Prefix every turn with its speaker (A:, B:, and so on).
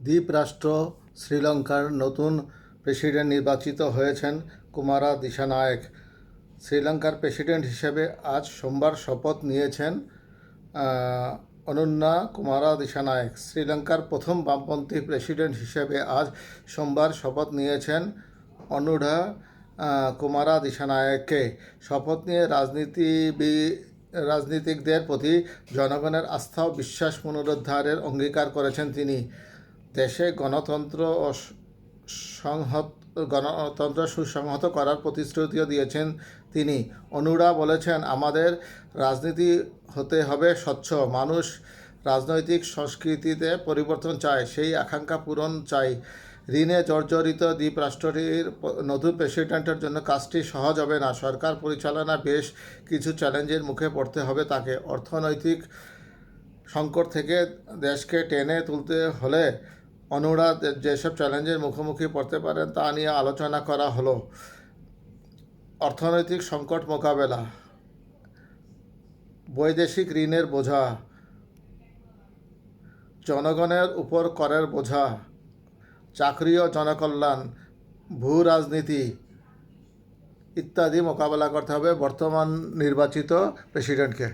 A: দ্বীপরাষ্ট্র শ্রীলঙ্কার নতুন প্রেসিডেন্ট নির্বাচিত হয়েছেন কুমারা দিশানায়েক। শ্রীলঙ্কার প্রেসিডেন্ট হিসেবে আজ সোমবার শপথ নিয়েছেন অনন্যা কুমারা দিশানায়েক। শ্রীলঙ্কার প্রথম বামপন্থী প্রেসিডেন্ট হিসেবে আজ সোমবার শপথ নিয়েছেন অনুঢা কুমারা দিশানায়েককে। শপথ নিয়ে রাজনীতিবি, রাজনীতিকদের প্রতি জনগণের আস্থা ও বিশ্বাস পুনরুদ্ধারের অঙ্গীকার করেছেন তিনি। দেশে গণতন্ত্র ও সংহত, গণতন্ত্র সুসংহত করার প্রতিশ্রুতিও দিয়েছেন তিনি। অনুরা বলেছেন, আমাদের রাজনীতি হতে হবে স্বচ্ছ। মানুষ রাজনৈতিক সংস্কৃতিতে পরিবর্তন চায়। সেই আকাঙ্ক্ষা পূরণ চাই। ঋণে জর্জরিত দ্বীপরাষ্ট্রটির প- নতুন প্রেসিডেন্টের জন্য কাজটি সহজ হবে না। সরকার পরিচালনা বেশ কিছু চ্যালেঞ্জের মুখে পড়তে হবে তাকে। অর্থনৈতিক সংকট থেকে দেশকে টেনে তুলতে হলে অনুরা যেসব চ্যালেঞ্জের মুখোমুখি পড়তে পারেন তা নিয়ে আলোচনা করা হলো। অর্থনৈতিক সংকট মোকাবেলা। বৈদেশিক ঋণের বোঝা। জনগণের উপর করের বোঝা। চাকরি ও জনকল্যাণ। ভূ রাজনীতি। ইত্যাদি মোকাবেলা করতে হবে বর্তমান নির্বাচিত প্রেসিডেন্টকে